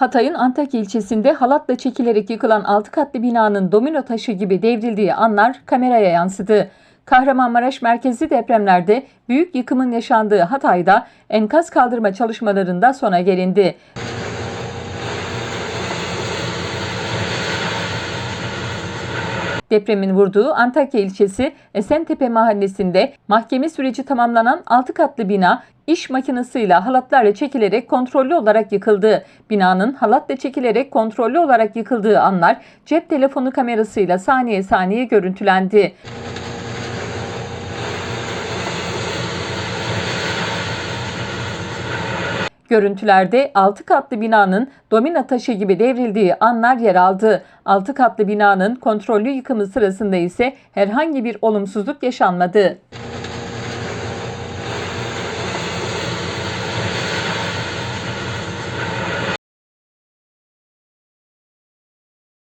Hatay'ın Antakya ilçesinde halatla çekilerek yıkılan 6 katlı binanın domino taşı gibi devrildiği anlar kameraya yansıdı. Kahramanmaraş merkezli depremlerde büyük yıkımın yaşandığı Hatay'da enkaz kaldırma çalışmalarında sona gelindi. Depremin vurduğu Antakya ilçesi Esentepe mahallesinde mahkeme süreci tamamlanan 6 katlı bina iş makinesiyle halatlarla çekilerek kontrollü olarak yıkıldı. Binanın halatla çekilerek kontrollü olarak yıkıldığı anlar cep telefonu kamerasıyla saniye saniye görüntülendi. Görüntülerde 6 katlı binanın domina taşı gibi devrildiği anlar yer aldı. 6 katlı binanın kontrollü yıkımı sırasında ise herhangi bir olumsuzluk yaşanmadı.